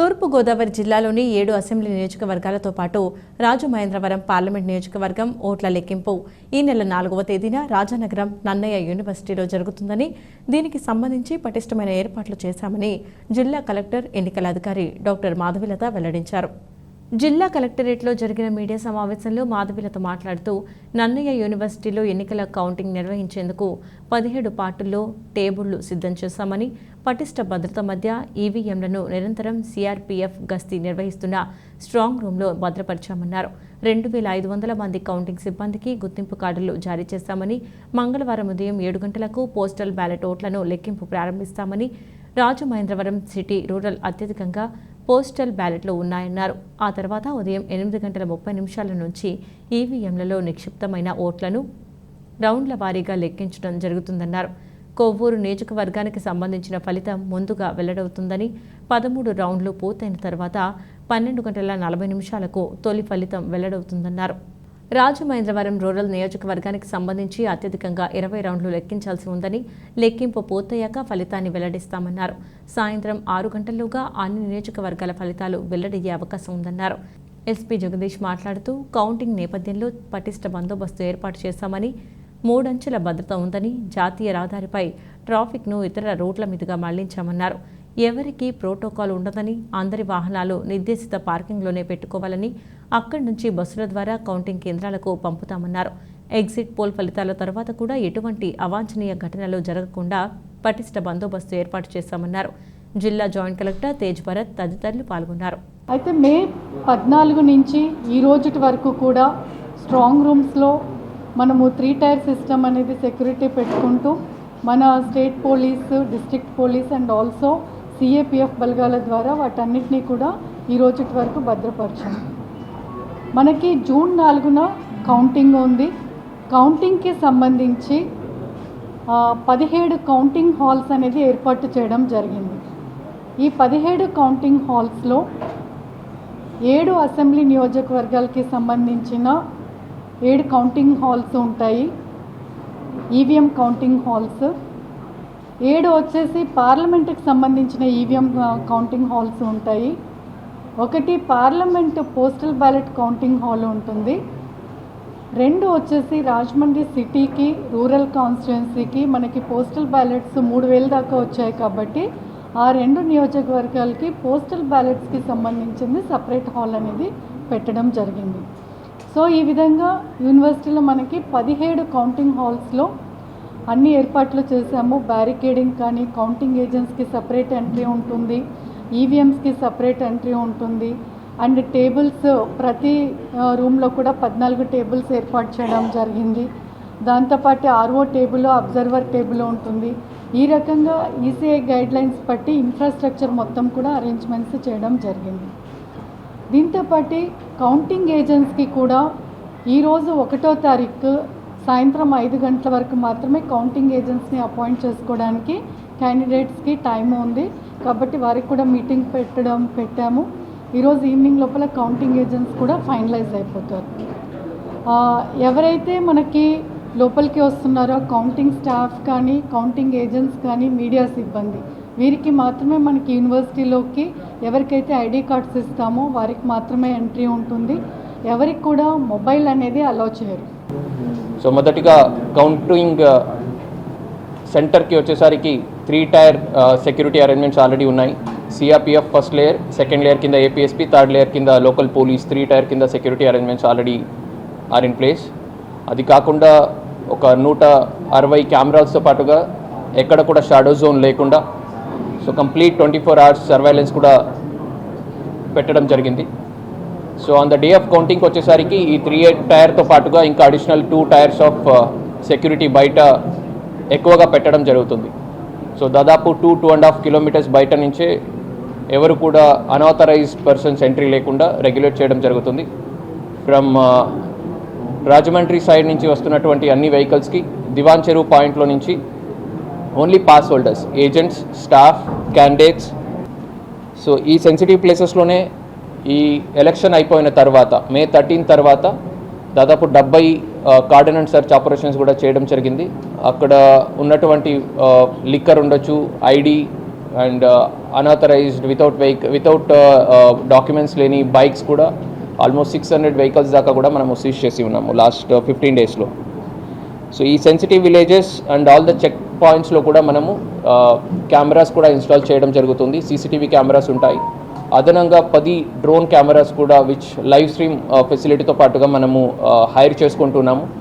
తూర్పుగోదావరి జిల్లాలోని ఏడు అసెంబ్లీ నియోజకవర్గాలతో పాటు రాజమహేంద్రవరం పార్లమెంట్ నియోజకవర్గం ఓట్ల లెక్కింపు. ఈ నెల నాలుగవ తేదీన రాజానగరం నన్నయ్య యూనివర్సిటీలో జరుగుతుందని దీనికి సంబంధించి పటిష్టమైన ఏర్పాట్లు చేశామని జిల్లా కలెక్టర్ ఎన్నికల అధికారి డాక్టర్ మాధవిలత వెల్లడించారు. జిల్లా కలెక్టరేట్లో జరిగిన మీడియా సమావేశంలో మాధవిలత మాట్లాడుతూ నన్నయ్య యూనివర్సిటీలో ఎన్నికల కౌంటింగ్ నిర్వహించేందుకు పదిహేడు పార్టుల్లో టేబుళ్ళు సిద్ధం చేశామని పటిష్ట భద్రత మధ్య ఈవీఎంలను నిరంతరం సీఆర్పీఎఫ్ గస్తీ నిర్వహిస్తున్న స్ట్రాంగ్ రూంలో భద్రపరిచామన్నారు. రెండు వేల ఐదు వందల మంది కౌంటింగ్ సిబ్బందికి గుర్తింపు కార్డులు జారీ చేశామని మంగళవారం ఉదయం ఏడు గంటలకు పోస్టల్ బ్యాలెట్ ఓట్లను లెక్కింపు ప్రారంభిస్తామని రాజమహేంద్రవరం సిటీ రూరల్ అత్యధికంగా పోస్టల్ బ్యాలెట్లు ఉన్నాయన్నారు. ఆ తర్వాత ఉదయం ఎనిమిది గంటల ముప్పై నిమిషాల నుంచి ఈవీఎంలలో నిక్షిప్తమైన ఓట్లను రౌండ్ల వారీగా లెక్కించడం జరుగుతుందన్నారు. కొవ్వూరు నియోజకవర్గానికి సంబంధించిన ఫలితం ముందుగా వెల్లడవుతుందని పదమూడు రౌండ్లు పూర్తయిన తర్వాత పన్నెండు గంటల నలభై నిమిషాలకు తొలి ఫలితం వెల్లడవుతుందన్నారు. రాజమహేంద్రవరం రూరల్ నియోజకవర్గానికి సంబంధించి అత్యధికంగా ఇరవై రౌండ్లు లెక్కించాల్సి ఉందని లెక్కింపు పూర్తయ్యాక ఫలితాన్ని వెల్లడిస్తామన్నారు. సాయంత్రం ఆరు గంటల్లోగా అన్ని నియోజకవర్గాల ఫలితాలు వెల్లడయ్యే అవకాశం ఉందన్నారు. ఎస్పీ జగదీష్ మాట్లాడుతూ కౌంటింగ్ నేపథ్యంలో పటిష్ట బందోబస్తు ఏర్పాటు చేశామని మూడంచెల భద్రత ఉందని జాతీయ రహదారిపై ట్రాఫిక్ను ఇతర రూట్ల మీదుగా మళ్ళించామన్నారు. ఎవరికీ ప్రోటోకాల్ ఉండదని అందరి వాహనాలు నిర్దేశిత పార్కింగ్లోనే పెట్టుకోవాలని అక్కడి నుంచి బస్సుల ద్వారా కౌంటింగ్ కేంద్రాలకు పంపుతామన్నారు. ఎగ్జిట్ పోల్ ఫలితాల తర్వాత కూడా ఎటువంటి అవాంఛనీయ ఘటనలు జరగకుండా పటిష్ట బందోబస్తు ఏర్పాటు చేశామన్నారు జిల్లా జాయింట్ కలెక్టర్ తేజ్ భరత్ తదితరులు పాల్గొన్నారు. అయితే మే పద్నాలుగు నుంచి ఈ రోజుటి వరకు కూడా స్ట్రాంగ్ రూమ్స్లో మనము త్రీ టైర్ సిస్టమ్ అనేది సెక్యూరిటీ పెట్టుకుంటూ మన state police district police and also CAPF బలగాల ద్వారా వాటన్నిటినీ కూడా ఈ రోజుటి వరకు భద్రపరచాం. మనకి జూన్ నాలుగున కౌంటింగ్ ఉంది. కౌంటింగ్కి సంబంధించి పదిహేడు కౌంటింగ్ హాల్స్ అనేది ఏర్పాటు చేయడం జరిగింది. ఈ పదిహేడు కౌంటింగ్ హాల్స్లో ఏడు అసెంబ్లీ నియోజకవర్గాలకి సంబంధించిన ఏడు కౌంటింగ్ హాల్స్ ఉంటాయి. ఈవీఎం కౌంటింగ్ హాల్స్ ఏడు వచ్చేసి పార్లమెంట్కి సంబంధించిన ఈవీఎం కౌంటింగ్ హాల్స్ ఉంటాయి. ఒకటి parliament postal ballot counting hall ఉంటుంది. రెండు వచ్చేసి రాజమండ్రి సిటీకి రూరల్ కాన్స్టిట్యున్సీకి మనకి పోస్టల్ బ్యాలెట్స్ మూడు వేల దాకా వచ్చాయి కాబట్టి ఆ రెండు నియోజకవర్గాలకి పోస్టల్ బ్యాలెట్స్కి సంబంధించింది సపరేట్ హాల్ అనేది పెట్టడం జరిగింది. సో ఈ విధంగా యూనివర్సిటీలో మనకి పదిహేడు కౌంటింగ్ హాల్స్లో అన్ని ఏర్పాట్లు చేశాము. బ్యారికేడింగ్ కానీ కౌంటింగ్ ఏజెంట్స్కి సపరేట్ ఎంట్రీ ఉంటుంది. ఈవీఎంస్కి సపరేట్ ఎంట్రీ ఉంటుంది. అండ్ టేబుల్స్ ప్రతి రూమ్లో కూడా పద్నాలుగు టేబుల్స్ ఏర్పాటు చేయడం జరిగింది. దాంతోపాటు ఆర్ఓ టేబుల్ అబ్జర్వర్ టేబుల్ ఉంటుంది. ఈ రకంగా ఈసీఐ గైడ్లైన్స్ బట్టి ఇన్ఫ్రాస్ట్రక్చర్ మొత్తం కూడా అరేంజ్మెంట్స్ చేయడం జరిగింది. దీంతోపాటు కౌంటింగ్ ఏజెంట్స్కి కూడా ఈరోజు ఒకటో తారీఖు సాయంత్రం ఐదు గంటల వరకు మాత్రమే కౌంటింగ్ ఏజెంట్స్ని అపాయింట్ చేసుకోవడానికి క్యాండిడేట్స్కి టైం ఉంది. కాబట్టి వారికి కూడా మీటింగ్ పెట్టడం పెట్టాము. ఈరోజు ఈవినింగ్ లోపల కౌంటింగ్ ఏజెంట్స్ కూడా ఫైనలైజ్ అయిపోతారు. ఎవరైతే మనకి లోపలికి వస్తున్నారో కౌంటింగ్ స్టాఫ్ కానీ కౌంటింగ్ ఏజెంట్స్ కానీ మీడియా సిబ్బంది వీరికి మాత్రమే మనకి యూనివర్సిటీలోకి ఎవరికైతే ఐడి కార్డ్స్ ఇస్తామో వారికి మాత్రమే ఎంట్రీ ఉంటుంది. ఎవరికి కూడా మొబైల్ అనేది అలౌ చేయరు. సో మొదటిగా కౌంటింగ్ uh, సెంటర్కి వచ్చేసరికి three tier security arrangements already ఉన్నాయి. CRPF first layer second layer కింద ఏపీఎస్పీ థర్డ్ లేయర్ కింద లోకల్ పోలీస్ త్రీ టైర్ కింద security arrangements already are in place అది కాకుండా ఒక నూట అరవై కెమెరాస్తో పాటుగా ఎక్కడ కూడా షాడో జోన్ లేకుండా so complete twenty four hours surveillance కూడా పెట్టడం జరిగింది. So on the day of కౌంటింగ్కి వచ్చేసరికి ఈ త్రీ ఎయిట్ టైర్తో పాటుగా ఇంకా additional two tiers of security బయట ఎక్కువగా పెట్టడం జరుగుతుంది. సో దాదాపు two two and half kilometres బయట నుంచే ఎవరు కూడా అనాథరైజ్డ్ పర్సన్స్ ఎంట్రీ లేకుండా రెగ్యులేట్ చేయడం జరుగుతుంది. ఫ్రమ్ uh, రాజమండ్రి సైడ్ నుంచి వస్తున్నటువంటి అన్ని వెహికల్స్కి దివాన్ చెరువు పాయింట్లో నుంచి only pass holders agents staff candidates so ఈ సెన్సిటివ్ ప్లేసెస్లోనే ఈ ఎలక్షన్ అయిపోయిన తర్వాత మే థర్టీన్ తర్వాత దాదాపు డెబ్బై కార్డన్ అండ్ సర్చ్ ఆపరేషన్స్ కూడా చేయడం జరిగింది. అక్కడ ఉన్నటువంటి లిక్కర్ ఉండొచ్చు ID and unauthorised without vehicle without documents లేని బైక్స్ కూడా ఆల్మోస్ట్ సిక్స్ హండ్రెడ్ వెహికల్స్ దాకా కూడా మనము సీజ్ చేసి ఉన్నాము లాస్ట్ ఫిఫ్టీన్ డేస్లో సో ఈ sensitive villages and all the check పాయింట్స్లో కూడా మనము కెమెరాస్ కూడా ఇన్స్టాల్ చేయడం జరుగుతుంది. సీసీటీవీ కెమెరాస్ ఉంటాయి. అదనంగా పది డ్రోన్ కెమెరాస్ కూడా విచ్ లైవ్ స్ట్రీమ్ ఫెసిలిటీతో పాటుగా మనము uh, హైర్ చేసుకుంటున్నాము.